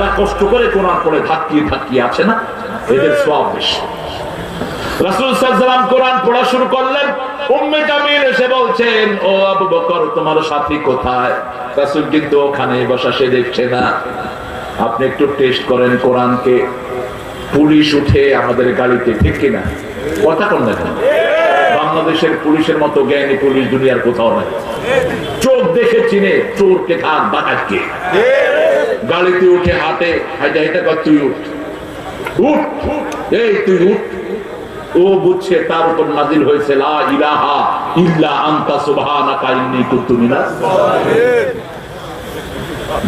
যারা কষ্ট করে কোরআন ধাক্কিয়ে ধাক্কিয়ে আছে না, এদের সব বেশি। আপনি একটু টেস্ট করেন কোরআনকে। পুলিশ উঠে আমাদের গাড়িতে, ঠিক কিনা? কথা বাংলাদেশের পুলিশের মতো জ্ঞানী পুলিশ দুনিয়ার কোথাও নাই। চোখ দেখে চিনে, চোরকে থাক ডাকাতকে গাড়িতে উঠে হাঁটে হাইটা হাইটা কর, তুই উঠ। এই, তুই উঠ। ও বুঝছে তার উপর নাজিল হয়েছে, লা ইলাহা ইল্লা আনতা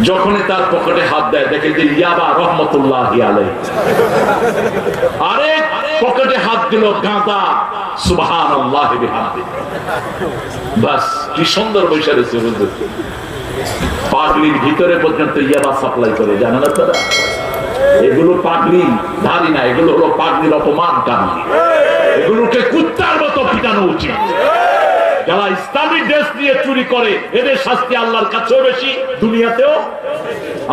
যখনই তার পকেটে হাত দেয়, দেখে যে ইয়াবা রহমতুল্লাহ আরে, পকেটে হাত দিল, গাঁদা। সুবহান আল্লাহ বাস, কি সুন্দর বৈশা রয়েছে হুজুর। পাগলির ভিতরে পর্যন্ত ইয়াবা সাপ্লাই করে, জানেন আপনারা? এগুলো পাগলি ধারি না, এগুলো হলো পাগলির অপমান কারণ। এগুলোকে কুত্তার মতো পিটানো উচিত। যারা ইসলামী ড্রেস নিয়ে চুরি করে, এদের শাস্তি আল্লাহর কাছেও বেশি, দুনিয়াতেও।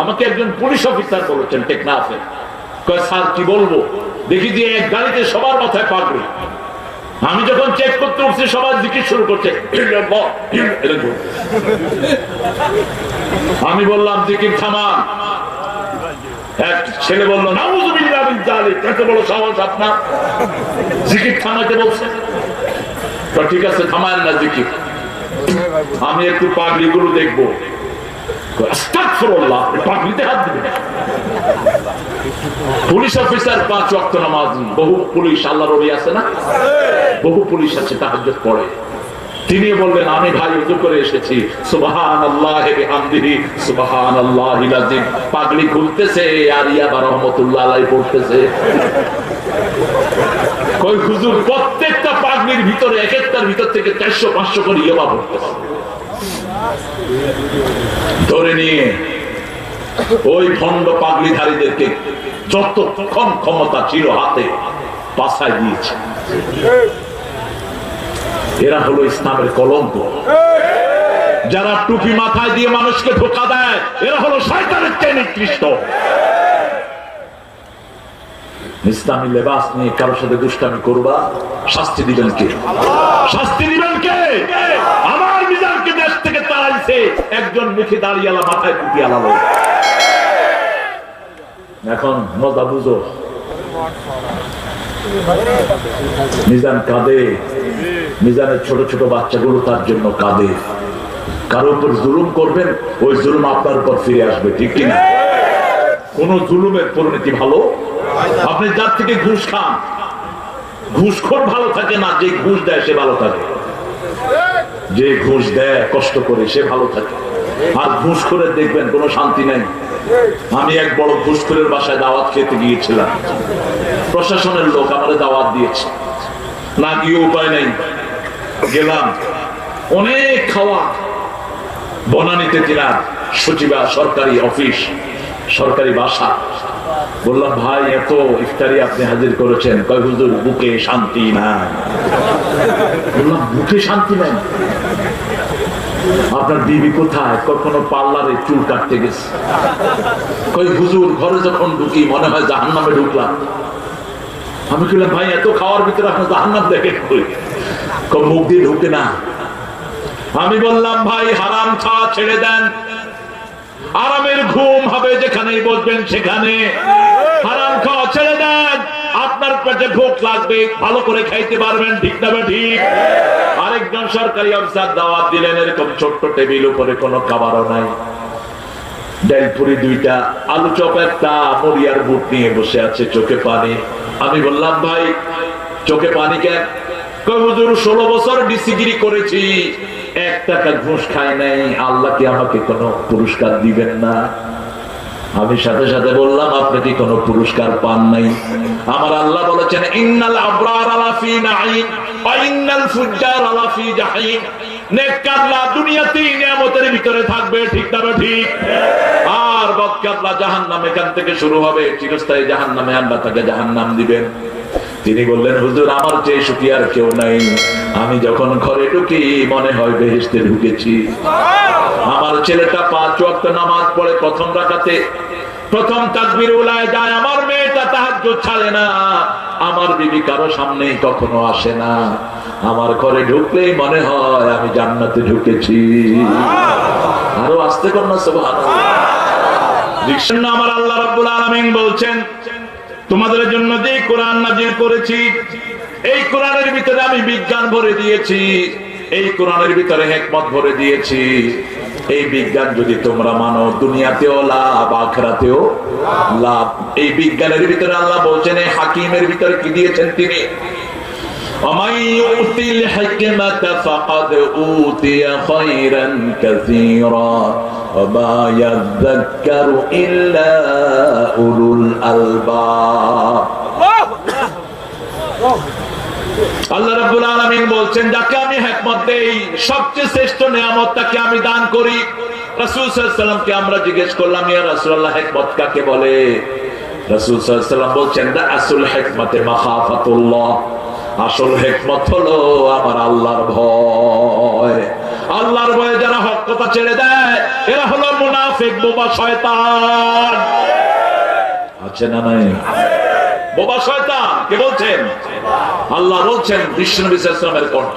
আমাকে একজন পুলিশ অফিসার বলেছেন, টেকনাফে। কয়, স্যার, কি বলব? দেখি যে এক গাড়িতে সবার মাথায় পাগড়ি। আমি যখন চেক করতে উঠছি সবার দিকে শুরু করছে আমি বললাম, জিকির থামা। এক ছেলে বলল এত বড় সাহস আপনার। জিকির থামাইতে বলছে। ঠিক আছে থামায় না জিকির। আমি একটু পাগড়ি গুলো দেখব আস্তাগফিরুল্লাহ, পাগড়িতে হাত দিবে পুলিশ অফিসার পাঁচ নামাজ, বহু পুলিশ, আল্লাহ রবি আছে না? বহু পুলিশ আছে পড়ে। তিনি বললেন, আমি ভাই উজু করে এসেছি। হুজুর, প্রত্যেকটা পাগলির ভিতরে এক একটার ভিতর থেকে চারশো, পাঁচশো করে ইয়াবা পড়তেছে। ধরে নিয়ে ওই ভণ্ড পাগড়িধারীদেরকে যতক্ষণ ক্ষমতা ছিল হাতে পাশায় দিয়েছে। এরা হলো ইসলামের কলঙ্ক। যারা টুপি মাথায় দিয়ে মানুষকে ধোকা দেয়, এরা হলো শয়তানের চেয়ে নিকৃষ্ট। ইসলামী লেবাস নিয়ে কারোর সাথে দুষ্টামি করবা, শাস্তি দিবেন কে? শাস্তি দিবেন কে? থেকে একজন মুখে দাঁড়িয়ালা মাথায় টুপি আলালো। এখন মজা বুঝো। মিজান কাঁদে। মিজানের ছোট ছোট বাচ্চাগুলো তার জন্য কাঁদে। কারও উপর জুলুম করবেন, ওই জুলুম আপনার উপর ফিরে আসবে, ঠিক কিনা? কোন জুলুমের পরিণতি ভালো? আপনি যার থেকে ঘুষ খান ঘুষখোর ভালো থাকে না, যে ঘুষ দেয় সে ভালো থাকে। যে ঘুষ দেয়, কষ্ট করে, সে ভালো থাকে। আর ঘুষ করে দেখবেন কোনো শান্তি নেই। আমি এক বড় ঘুষখোরের বাসায় দাওয়াত খেতে গিয়েছিলাম। প্রশাসনের লোক আমাদের দাওয়াত দিয়েছে। না গিয়ে উপায় নেই। গেলাম। অনেক খাওয়া। বনানীতে জেলার সচিবা, সরকারি অফিস। সরকারি বাসা বললাম ভাই এত ইফতারি আপনি হাজির করেছেন। কয় হুজুর বুকে শান্তি নাই। বললাম বুকে শান্তি নাই? আপনার বিবি কোথায়? কখনো পার্লারে চুল কাটতে গেছে। কই হুজুর ঘরে যখন ঢুকি মনে হয় জাহান নামে ঢুকলাম। আমি বললাম ভাই এত খাওয়ার ভিতরে আপনার জাহান নাম দেখে মুখ দিয়ে ঢুকে না। আমি বললাম ভাই হারাম খাওয়া ছেড়ে দেন। আরামের ঘুম হবে যেখানেই বসবেন সেখানে। হারাম খাওয়া ছেড়ে দেন। আপনার পেটে ভোগ লাগবে, ভালো করে খাইতে পারবেন, ঠিক না ঠিক? আরেকজন সরকারি অফিসার দাওয়াত দিলেন, এরকম ছোট্ট টেবিল উপরে কোনো খাবারও নাই। ডাইলপুরি দুইটা আলু চপ একটা, মরিয়ার বুট নিয়ে বসে আছে চোখে পানি। আমি বললাম, ভাই, চোখে পানি কেন? কই হুজুর, ষোলো বছর ডিসিগিরি করেছি। এক টাকা ঘুষ নাই। আল্লাহ কি আমাকে কোনো পুরস্কার দিবেন না? আমি সাথে সাথে বললাম, আপনি কি কোনো পুরস্কার পান নাই? আমার আল্লাহ বলেছেন, ইন্নাল আবরার আলাফি ইন্নাল ফুজ্জার আলাফি নিয়ামতের ভিতরে থাকবে, ঠিক ঠিক? আর বদকাররা জাহান্নাম এখান থেকে শুরু হবে। চিরস্থায়ী জাহান্নামে আল্লাহ তাকে জাহান্নাম দিবেন। তিনি বললেন, হুজুর, আমার চেয়ে সুখী আর কেউ নাই। আমি যখন ঘরে ঢুকি, মনে হয় বেহেস্তে ঢুকেছি। আমার ছেলেটা পাঁচ ওয়াক্ত নামাজ পড়ে প্রথম রাখাতে প্রথম তাকবির উলায় যায়, আমার মেয়েটা তাহাজ্জুদ ছাড়ে না। আমার বিবি কারও সামনেই কখনো আসে না। আমার ঘরে ঢুকলেই মনে হয় আমি জান্নাতে ঢুকেছি। আরও আসতে কর না দেখছেন আমার আল্লাহ রাব্বুল আলামিন বলছেন তোমাদের জন্য যে কোরআন নাজির করেছি, এই কোরআনের ভিতরে আমি বিজ্ঞান ভরে দিয়েছি, এই কোরআনের ভিতরে হেকমত ভরে দিয়েছি। এই বিজ্ঞান যদি তোমরা মানো, দুনিয়াতেও লাভ, আখরাতেও লাভ। এই বিজ্ঞানের ভিতরে আল্লাহ বলছেন, এই হাকিমের ভিতরে কি দিয়েছেন তিনি? আমায় উতিল হাকিমাত ফাকাদ উতিয়া খাইরান কাসীরা। يؤت الحكمة فقد أوتي خيرا كثيرا وما يذكر إلا أولو الألباب আল্লাহ রাব্বুল আলামিন বলছেন যাকে আমি হিকমত দেই সবচেয়ে শ্রেষ্ঠ নিয়ামত তাকে আমি দান করি রাসূল সাল্লাল্লাহু আলাইহি সাল্লামকে আমরা জিজ্ঞেস করলাম ইয়া রাসূলুল্লাহ হিকমত কাকে বলে রাসূল সাল্লাল্লাহু আলাইহি সাল্লাম বলছেন দা আসল হিকমতে মাখাফাতুল্লাহ আসল হিকমত হলো আমার আল্লাহর ভয় আল্লাহর ভয়ে যারা হক কথা ছেড়ে দেয় এরা হলো মুনাফিক, বোবা শয়তান। আছে না নাই? বোবা শয়তান, কে বলছেন? আল্লাহ বলছেন বিষ্ণু ইসলামের কণ্ঠ।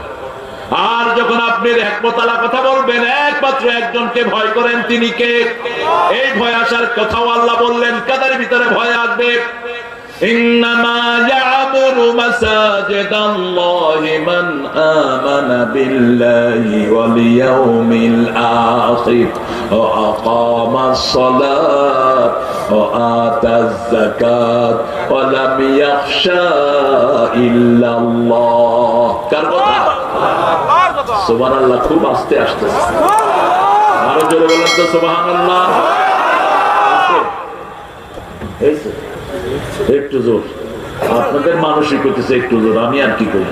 আর যখন আপনি একমতালা কথা বলবেন, একমাত্র একজনকে ভয় করেন তিনি কে? এই ভয় আসার কথাও আল্লাহ বললেন, কাদের ভিতরে ভয় আসবে? إنما يعمر مساجد الله من آمن بالله واليوم الآخر وأقام الصلاة وآتى الزكاة ولم يخشى إلا الله كربتا سبحان الله খুব আস্তে আস্তে আরো জোরে বলেন তো সুবহান আল্লাহ একটু জোর। আপনাদের মানসিক হইতেছে একটু জোর, আমি আর কি করি?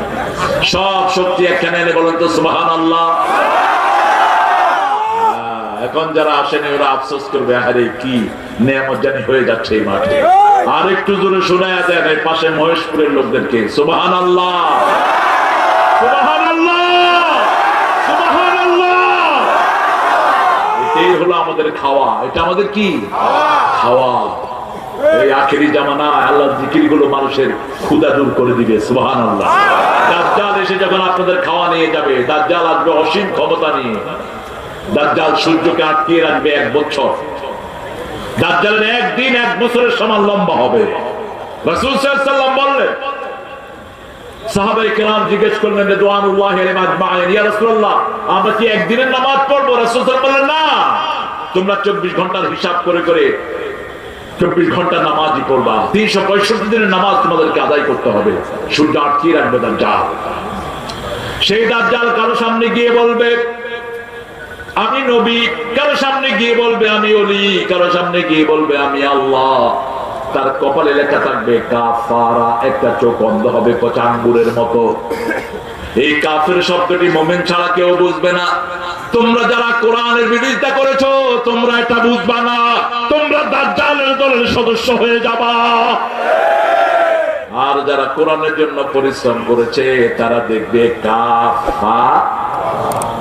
সব শক্তি একখানে এনে বলেন তো সুবহান আল্লাহ এখন যারা আসেনি, ওরা আফসোস করবে আরে কি নেয়ামত জানি হয়ে যাচ্ছে এই মাঠে। আর একটু জোরে শোনা দেন এই পাশে মহেশপুরের লোকদেরকে সুবহান আল্লাহ সুবহান আল্লাহ সুবহান আল্লাহ এটাই হলো আমাদের খাওয়া। এটা আমাদের কি? খাওয়া। আখেরি জামানা আল্লাহ জিকিরগুলো মানুষের ক্ষুদা দূর করে দিবে সুবহান আল্লাহ দাজ্জাল এসে যখন আপনাদের খাওয়া নিয়ে যাবে, দাজ্জাল আসবে অসীম ক্ষমতা নিয়ে। দাজ্জাল সূর্যকে আটকিয়ে রাখবে এক বছর। দাজ্জালের একদিন এক বছরের সমান লম্বা হবে। একদিনের নামাজ পড়ব? রাসূল না। তোমরা 24 ঘণ্টার হিসাব করে করে চব্বিশ ঘণ্টা নামাজই পড়বা। তিনশো পঁয়ষট্টি দিনের নামাজ তোমাদেরকে আদায় করতে হবে। সূর্য আটকিয়ে রাখবে দাজ্জাল? সেই দাজ্জাল কারও সামনে গিয়ে বলবে, আমি নবী। কারও সামনে গিয়ে বলবে, আমি অলি কারও সামনে গিয়ে বলবে, আমি আল্লাহ। তার কপালে লেখা থাকবে, কাফারা। একটা চোখ অন্ধ হবে পচাঙ্গুরের মতো। এই কাফের শব্দটি মোমেন ছাড়া কেউ বুঝবে না। তোমরা যারা কোরআনের বিরোধিতা করেছ, তোমরা এটা বুঝবা না। দাজ্জালের দলের সদস্য হয়ে যাবা। আর যারা কোরআনের জন্য পরিশ্রম করেছে, তারা দেখবে কাফা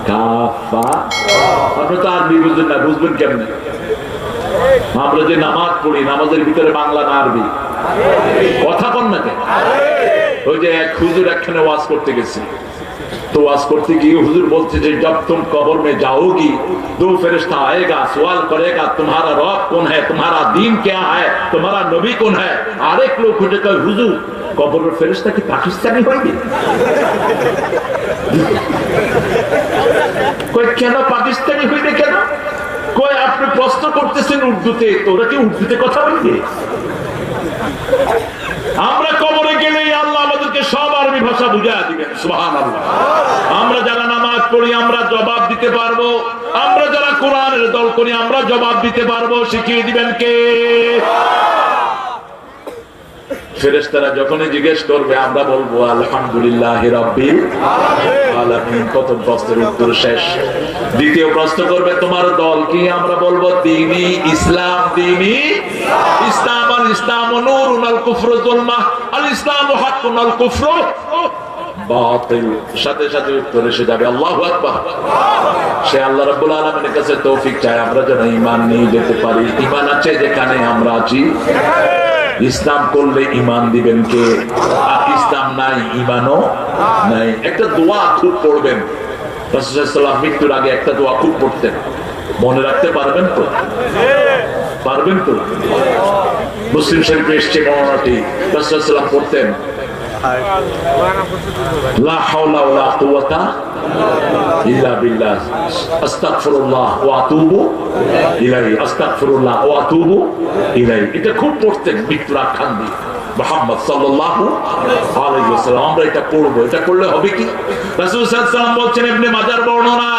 কাফা। আপনি তো আরবি বুঝবেন না, বুঝবেন কেমনে? আমরা যে নামাজ পড়ি, নামাজের ভিতরে বাংলা না আরবি। কথা কন না কেন? ওই যে এক হুজুর একখানে ওয়াজ করতে গেছি। तो वास करते कि हुजूर बोलते थे जब तुम कब्र में जाओगी दो फरिश्ता आएगा सवाल करेगा तुम्हारा रब कौन है तुम्हारा दीन क्या है तुम्हारा नबी कौन है आरेक लोग खुद कहे हुजूर कब्र में फरिश्ता की पाकिस्तानी होगी কই কেন পাকিস্তানি হইবে কেন কই আপনি প্রশ্ন করতেছেন উর্দুতে তো ওরা কি উর্দুতে কথা বলবে আমরা কবরে গেলেই আল্লাহ আমাদেরকে সব আরবি ভাষা বুঝা দিবেন সুবহান আমরা যারা নামাজ পড়ি, আমরা জবাব দিতে পারব। আমরা যারা কোরআনের দল করি, আমরা জবাব দিতে পারব। শিখিয়ে দিবেন কে? ফেরেশতারা যখনই জিজ্ঞেস করবে, আমরা বলব, আলহামদুলিল্লাহ প্রথম প্রশ্নের উত্তর শেষ। দ্বিতীয় প্রশ্ন করবে, তোমার দল কি? আমরা বলব, দিনী ইসলাম দিনী ইসলাম। আল ইসলাম নূরুন আল কুফরু আল ইসলাম হাক্কুন আল আমরা যেন ঈমান নিয়ে যেতে পারি। ঈমান আছে যেখানে আমরা আছি। ইসলাম করলে ঈমান দিবেন কে? ইসলাম নাই, ঈমানও নাই। একটা দোয়া খুব পড়বেন। রাসূলুল্লাহ মৃত্যুর আগে একটা দোয়া খুব পড়তেন। মনে রাখতে পারবেন তো? পারবেন তো? মুসলিম শরীফে এসছে বর্ণনাটি। রাসূলুল্লাহ পড়তেন, লা হাওলা কুওয়াতা ইল্লা বিল্লাহ আস্তাগফিরুল্লাহ ওয়া আতুবু ইলাইহি আস্তাগফিরুল্লাহ ওয়া আতুবু ইলাইহি এটা খুব পড়তেন আখ্যান দিয়ে মোহাম্মদ সাল্লাল্লাহু আলাইহি ওয়াসাল্লাম। আমরা এটা পড়ব। এটা করলে হবে কি? রাসূল সাল্লাল্লাহু আলাইহি ওয়াসাল্লাম বলছেন, ইবনে মাজার বর্ণনা,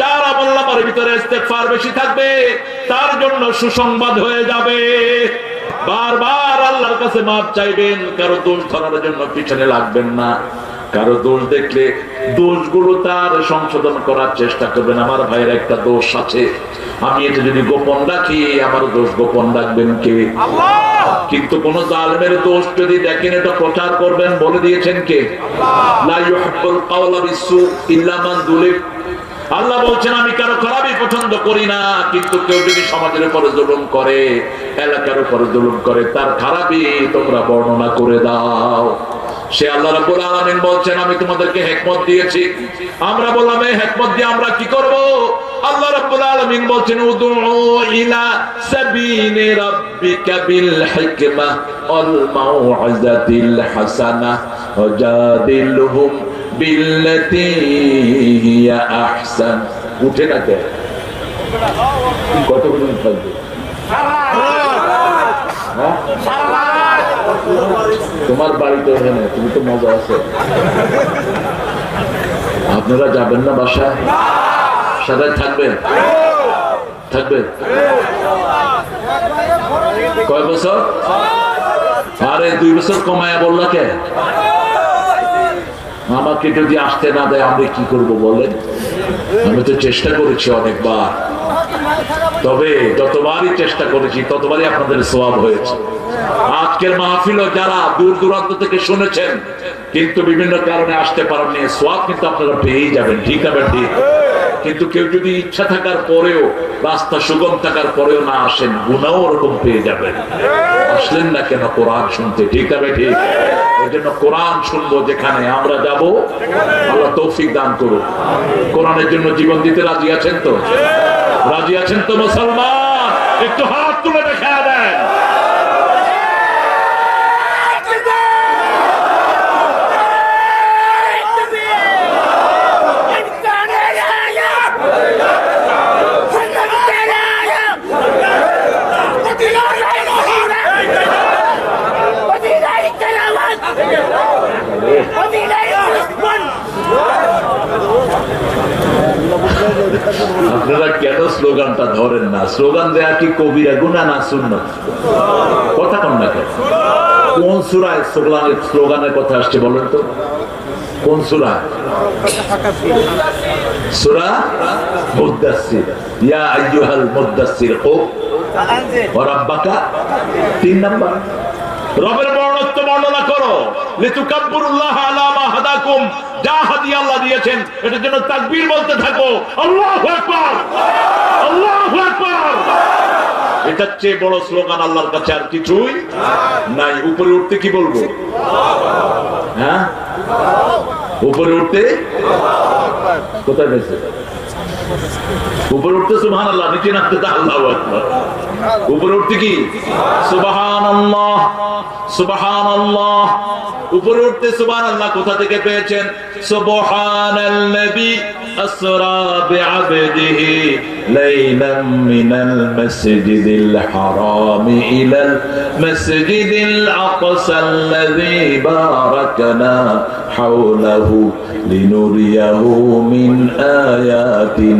যার আমল নামার ভিতরে ইস্তেগফার বেশি থাকবে, তার জন্য সুসংবাদ হয়ে যাবে। বারবার আল্লাহর কাছে মাপ চাইবেন, কারও দোষ ধরার জন্য পিছনে লাগবেন না। কারও দোষ দেখলে দোষগুলো তার সংশোধন করার চেষ্টা করবেন। আমার ভাইয়ের একটা দোষ আছে। আমি এটা যদি গোপন রাখি আমার দোষ গোপন রাখবেন কে? কিন্তু কোন জালমের দোষ যদি দেখেন এটা প্রচার করবেন বলে দিয়েছেন কে? দুলিব। আল্লাহ বলছেন আমি কারও খারাপই পছন্দ করি না কিন্তু কেউ যদি সমাজের উপরে জুলুম করে এলাকার উপরে জুলুম করে তার খারাপই তোমরা বর্ণনা করে দাও। সে আল্লাহ রাব্বুল আলামিন বলছেন, আমি তোমাদেরকে হেকমত দিয়েছি। আমরা বললাম, এই হেকমত দিয়ে আমরা কি করব? আল্লাহ রাব্বুল আলামিন বলছেন, উদউ ইলা সাবিলি রাব্বিকা বিল হিকমা ওয়াল মাউইজাতিল হাসানাহ ওয়াজাদিলহুম বিল্লাতি হিয়া আহসান। উঠে না কে? থাকবে হ্যাঁ? তোমার বাড়িতে ওখানে তুমি তো মজা আছে। আপনারা যাবেন না বাসায়? সাথে থাকবেন? থাকবেন? কয় বছর? আরে, দুই বছর কমায়া বললা কে? আমাকে যদি আসতে না দেয়, আমরা কি করব বলেন? আমি তো চেষ্টা করেছি অনেকবার। তবে যতবারই চেষ্টা করেছি, ততবারই আপনাদের সোয়াব হয়েছে। আজকের মাহফিলও যারা দূর দূরান্ত থেকে শুনেছেন, কিন্তু বিভিন্ন কারণে আসতে পারেননি, সোয়াব কিন্তু আপনারা পেয়েই যাবেন, ঠিক হবে ঠিক। কিন্তু কেউ যদি ইচ্ছা থাকার পরেও, রাস্তা সুগম থাকার পরেও না আসেন গুণাও ওরকম পেয়ে যাবেন। আসলেন না কেন কোরআন শুনতে, ঠিক হবে ঠিক। ওই জন্য কোরআন শুনব যেখানে আমরা যাব, আল্লাহ তৌফিক দান করুন কোরআনের জন্য জীবন দিতে রাজি আছেন তো? রাজি আছেন তো মুসলমান? একটু হাত তুলে স্লোগান দেয়া কি কবিরা গুনা না শূন্য কথা কন না কেন? সুরায় স্লোগানের স্লোগানের কথা আসছে বলেন তো? কোন সুরা সুরা মুদাসির ইয়া আইয়ুহাল মুদাসির ও রাব্বাকা, তিন নাম্বার। রবের বর্ণত্ব করো। লিতুকাব্বুরুল্লাহ আলা মা হাদাকুম। যা হাদিয়া আল্লাহ দিয়েছেন, এটার জন্য তাকবীর বলতে থাকো আল্লাহু আকবার! আল্লাহু আকবার! চেয়ে বড় স্লোগান আল্লাহর কাছে আর কিছুই নাই। উপরে উঠতে কি বলব? হ্যাঁ? উপরে উঠতে? কোথায় গেছে উপরে উঠতে সুবাহান আল্লাহ নিচে নামতে আল্লাহ উপরে উঠতে কি সুবাহান আল্লাহ সুবাহান আল্লাহ উপরে উঠতে সুবাহান আল্লাহ কোথা থেকে পেয়েছেন সুবহান নবী আসরা বিআবদিহি লাইলান মিনাল মাসজিদিল হারাম ইলাল মাসজিদিল আকসা আল্লাযী বারাকনা হাওলাহু লিনুরিয়াহু মিন আয়াতিনা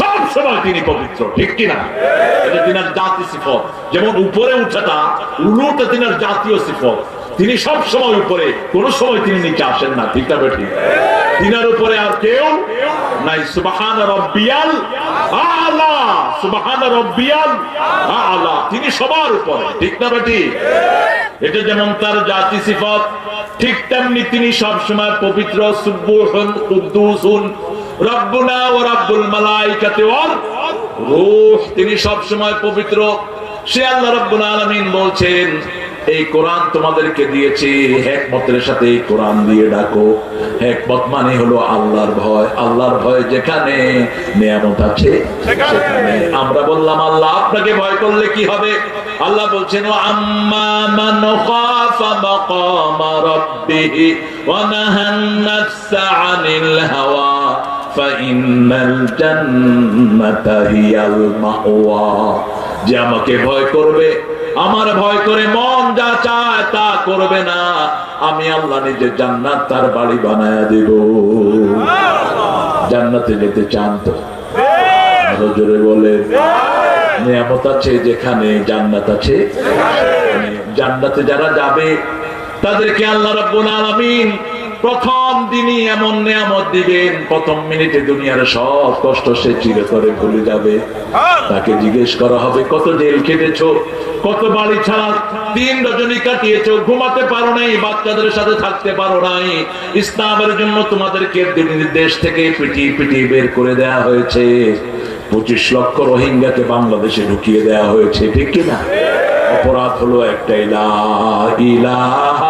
সব সময় তিনি পবিত্র, ঠিক কিনা? এটা তিনার জাতি সিফত। যেমন উপরে উঠাটা উলুটা তিনার জাতীয় সিফত। তিনি সব সময় উপরে, কোন সময় তিনি নিচে আসেন না, ঠিক না ঠিক তিনার উপরে আর কেউ নাই। সুবাহান রব্বিয়াল আলা, সুবাহান রব্বিয়াল আলা। তিনি সবার উপরে, ঠিক না এটা যেমন তার জাতি সিফত, ঠিক তেমনি তিনি সবসময় পবিত্র সুব্বুহুন কুদ্দুসুন রব্বুনা ও রব্বুল মালাইকাতে ওয়াল রূহ। তিনি সবসময় পবিত্র। সে আল্লাহ রব্বুল আলামিন বলছেন এই কোরআন তোমাদেরকে দিয়েছি। হেকমতের সাথে এই কোরআন দিয়ে ডাকো। হেকমত মানে হলো আল্লাহর ভয়। আল্লাহর ভয় যেখানে নিয়ামত আছে সেখানে। আমরা বললাম আল্লাহ আপনাকে ভয় করলে কি হবে? আল্লাহ বলছেন আম্মা মান খাফা মাকামা রাব্বিহি ওয়া নাহান নাফসা আনিল হাওয়া। ফাইনাল জান্নাতা হিয়াল মাওয়া যে আমাকে ভয় করবে, আমার ভয় করে মন যা চায় তা করবে না। আমি আল্লাহ নিজে জান্নাত তার বাড়ি বানায় দেব। জান্নাতে যেতে চান তো? জোরে বলে নিয়ামত আছে যেখানে জান্নাত আছে? জান্নাতে যারা যাবে, তাদেরকে আল্লাহ রাব্বুল আলামিন প্রথম দিনই এমন নিয়ামত দিবেন, প্রথম মিনিটে দুনিয়ার সব কষ্ট সে চিরতরে ভুলে যাবে। তাকে জিজ্ঞেস করা হবে, কত জেল কেটেছো কত বাড়ি ছাড়া দিন রজনী কাটিয়েছো? ঘুমাতে পারো নাই, বাচ্চাদের সাথে থাকতে পারো নাই। ইসলামের জন্য তোমাদেরকে দেশ থেকে পিটিয়ে পিটিয়ে বের করে দেয়া হয়েছে। পঁচিশ লক্ষ রোহিঙ্গাকে বাংলাদেশে ঢুকিয়ে দেয়া হয়েছে, ঠিক কিনা? অপরাধ হলো একটাই লা ইলাহা।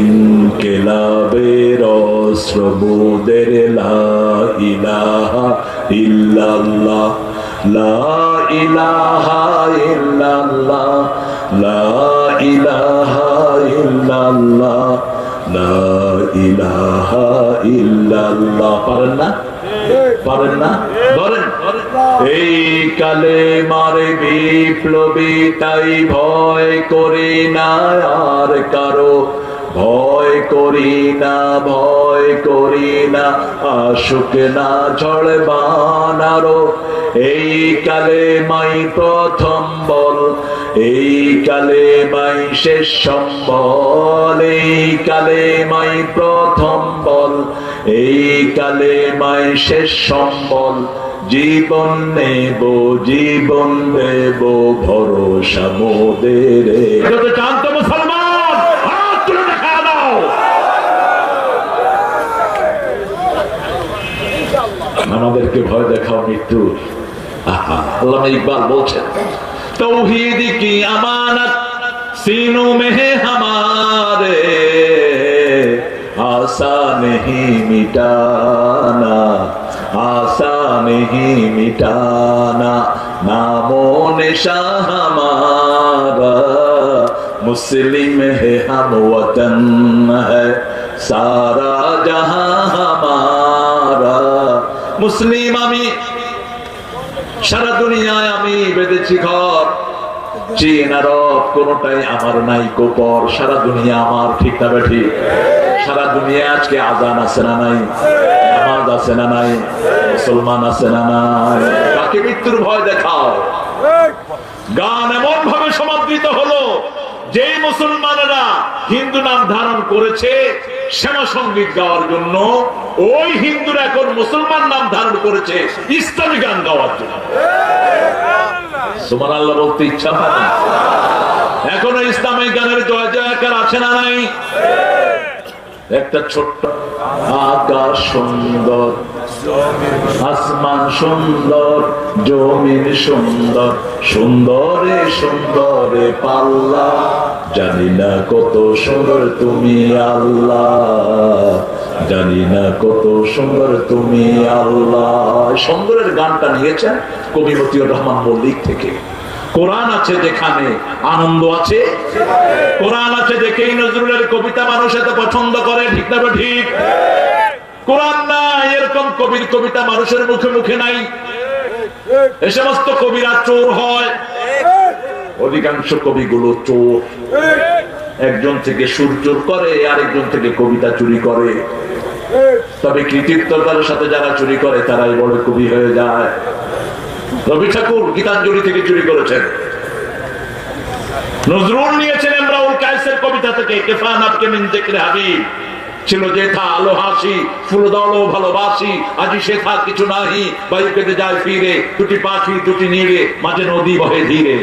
ইনকেলাবের অস্ত্রবোধের লা ইলাহা ইল্লাল্লাহ পারেন না? পারেন না? এই কালে মারে বিপ্লবী তাই ভয় করি না আর কারও ভয় করি না, ভয় করি না, আসুক না ঝড় বানারো। এই কালে মাই প্রথম বল, এই কালে মাই শেষ সম্বল, এই কালে মাই প্রথম বল, এই কালে মাই শেষ সম্বল। জীবন নেব, জীবন দেব, ভরসা মোদের। মুসলমান হাত তুলে দেখা দাও আমাদেরকে ভয় দেখাও মৃত্যু ইকবাল বলছেন, তৌহিদ কি আমানত? সিনু মেহে হামারে, আশা নেহি মিটানা, আশা নেহি মিটানা, নামো নেশা হামারা, মুসলিম হে হাম ওতন হ্যাঁ সারা জাহা হামারা। মুসলিম আমি। সারা দুনিয়ায় আমি বেঁধেছি ঘর। চীন, আরব, কোনটাই আমার নাই গোপর সারা দুনিয়া আমার, ঠিক না বেঠি? সারা দুনিয়া আজকে আজান আছে না নাই? আমার আছে না নাই? মুসলমান আছে না নাই? কাকে মৃত্যুর ভয় দেখাও? গান এমন ভাবে সমাদৃত হলো যেই মুসলমানেরা হিন্দু নাম ধারণ করেছে শ্যামা সংগীত গাওয়ার জন্য, ওই হিন্দুরা এখন মুসলমান নাম ধারণ করেছে, ইসলামী গান গাওয়ার জন্য। তোমার আল্লাহ বলতে ইচ্ছা এখনও ইসলামী গানের জয় জয়কার আছে না নাই? একটা ছোট্ট আকাশ সুন্দর, আসমান সুন্দর, জমিন সুন্দর, সুন্দরে সুন্দরে পাল্লা। জানি না কত সুন্দর তুমি আল্লাহ, জানি না কত সুন্দর তুমি আল্লাহ। সুন্দরের গানটা নিয়েছেন কবি মতিউর রহমান মল্লিক থেকে। কোরআন আছে যেখানে আনন্দ আছে। কোরআন আছে দেখেই নজরুলের কবিতা মানুষ এত পছন্দ করে, ঠিক না ঠিক? কোরআন নাই, এরকম কবির কবিতা মানুষের মুখে মুখে নাই। এ সমস্ত কবিরা চোর হয়। অধিকাংশ কবিগুলো চোর। একজন থেকে সুর চোর করে, আরেকজন থেকে কবিতা চুরি করে। তবে কৃতিত্বতার সাথে যারা চুরি করে, তারাই বড় কবি হয়ে যায়। রবি ঠাকুর গীতাঞ্জলি থেকে চুরি করেছেন। নজরুল নিয়েছেন এমরাউল কায়েসের কবিতা থেকে কেফান আপকে মিন জিক্রে হাবিব। ছিল যে থা আলো হাসি, ফুল দলো ভালোবাসি। আজি সে থা কিছু নাহি বায়ু কেটে যায় ফিরে, দুটি পাখি, দুটি নিড়ে, মাঝে নদী বহে ধীরে।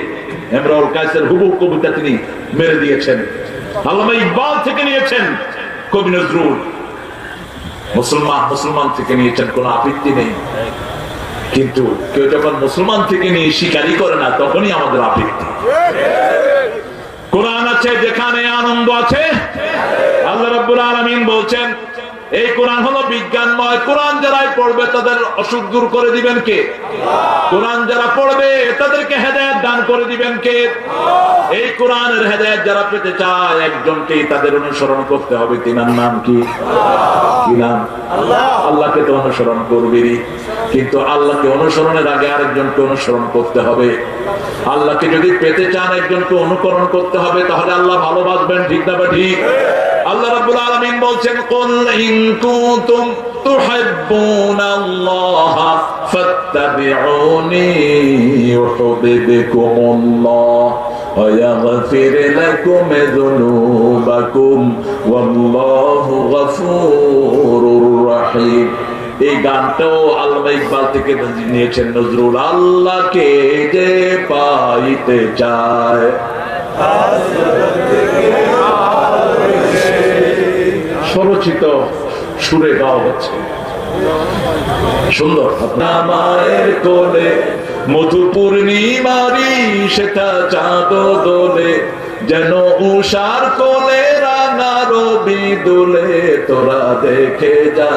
এমরাউল কায়েসের হুবহু কবিতা তিনি মেরে দিয়েছেন। আল্লামা ইকবাল থেকে নিয়েছেন কবি নজরুল। মুসলমান মুসলমান থেকে নিয়েছেন কোনো আপত্তি নেই। কিন্তু কেউ যখন মুসলমান থেকে নিয়ে শিকারি করে না, তখনই আমাদের আপত্তি কোরআন আছে, যেখানে আনন্দ আছে, আল্লাহ রব্বুল আলমিন বলছেন এই কোরআন হলো বিজ্ঞানময়। কোরআন যারাই পড়বে, তাদের অসুখ দূর করে দিবেন কে? কোরআন যারা পড়বে, তাদেরকে হেদায়েত দান করে দিবেন কে? এই কোরআনের হেদায়েত যারা পেতে চায়, একজনকেই তাদের অনুসরণ করতে হবে। তিনার নাম কি? নাম? আল্লাহকে তো অনুসরণ করবেরই কিন্তু আল্লাহকে অনুসরণের আগে আরেকজনকে অনুসরণ করতে হবে। আল্লাহকে যদি পেতে চান, একজনকে অনুকরণ করতে হবে, তাহলে আল্লাহ ভালোবাসবেন ঠিক না বা ঠিক? আল্লাহ রাব্বুল আলামিন বলছেন কুল ইন কুনতুম তুহিব্বুনাল্লাহ ফাত্তাবিউনি ইউহিব্বুকুমুল্লাহ ويغفر لكم ذنوبكم والله غفور رحيم এই গানটাও আল্লাহ ইকবাল থেকে নিয়েছেন নজরুল আল্লাহকে যে পাইতে চায় স্বরচিত সুরে গাওয়া হচ্ছে। সুন্দর মায়ের কোলে মধু পূর্ণিমারি সেটা চাঁদ দোলে। যেন উষার কোলে রাঙা রবি দোলে, তোরা দেখে যা।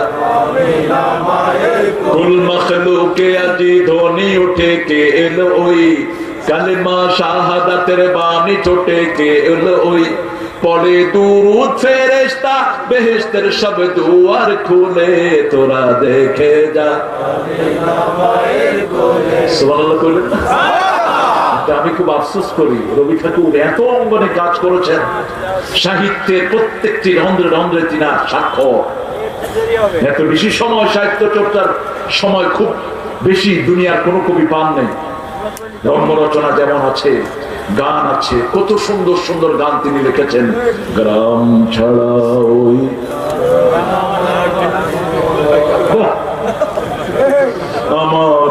আজি ধ্বনি উঠে কে এলো ওই। কালিমা শাহাদাতের বাণী ছোটে কে এলো ওই। পড়ে দুরুদ ফেরেশতা, বেহেশতের সব দুয়ার খুলে তোরা দেখে যা? কিন্তু আমি খুব আফসোস করি, রবি ঠাকুর এত অঙ্গনে কাজ করেছেন। সাহিত্যের প্রত্যেকটি রন্ধ্রে রন্ধ্রে তিনার সাক্ষ্য এত বেশি সময় সাহিত্য চর্চার সময় খুব বেশি দুনিয়ার কোনো কবি পান নেই। ধর্ম রচনা যেমন আছে, গান আছে, কত সুন্দর সুন্দর গান তিনি লিখেছেন। গ্রাম ছাড়া আমার।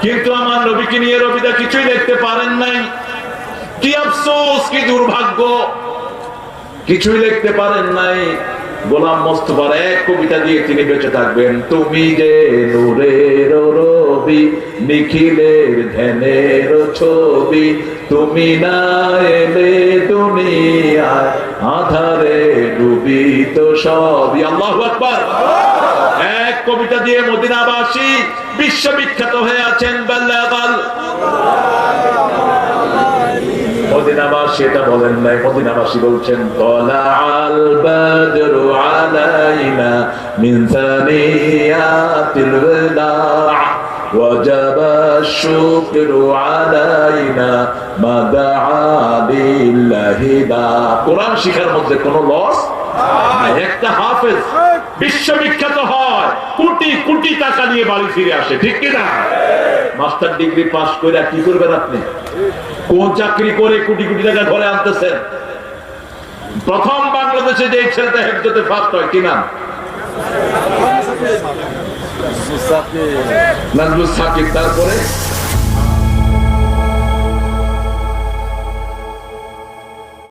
কিন্তু আমার নবীকে নিয়ে রবিদা কিছুই দেখতে পারেন নাই। কি আফসোস, কি দুর্ভাগ্য। কিছুই লিখতে পারেন নাই। গোলাম মোস্তফার এক কবিতা দিয়ে তিনি বেঁচে থাকবেন। তুমি যে নূরের রবি, নিখিলের ধ্যানের ছবি, তুমি না এলে দুনিয়ায় আধারে তো সবই। আল্লাহ আকবার। এক কবিতা দিয়ে মদিনাবাসী বিশ্ববিখ্যাত হয়ে আছেন বাল্লাগাল। মদিনাবাসী এটা বলেন নাই মদিনাবাসী বলছেন তলা আল বদরু আলাইনা মিন সানিয়াতিল ওয়াদা وجب الشكر علينا ما دعا لله دا কোরআন শিখার মধ্যে কোনো লস একটা হাফেজ বিশ্ববিখ্যাত হয় কোটি কোটি টাকা নিয়ে বাড়ি ফিরে আসে ঠিক কিনা মাস্টার ডিগ্রি পাস করে কি করবেন আপনি কোন চাকরি করে কোটি কোটি টাকা ঘরে আনতেছেন। প্রথম বাংলাদেশে যে ছেলেটা হেফজতে ফার্স্ট হয় কি নাম? তারপরে?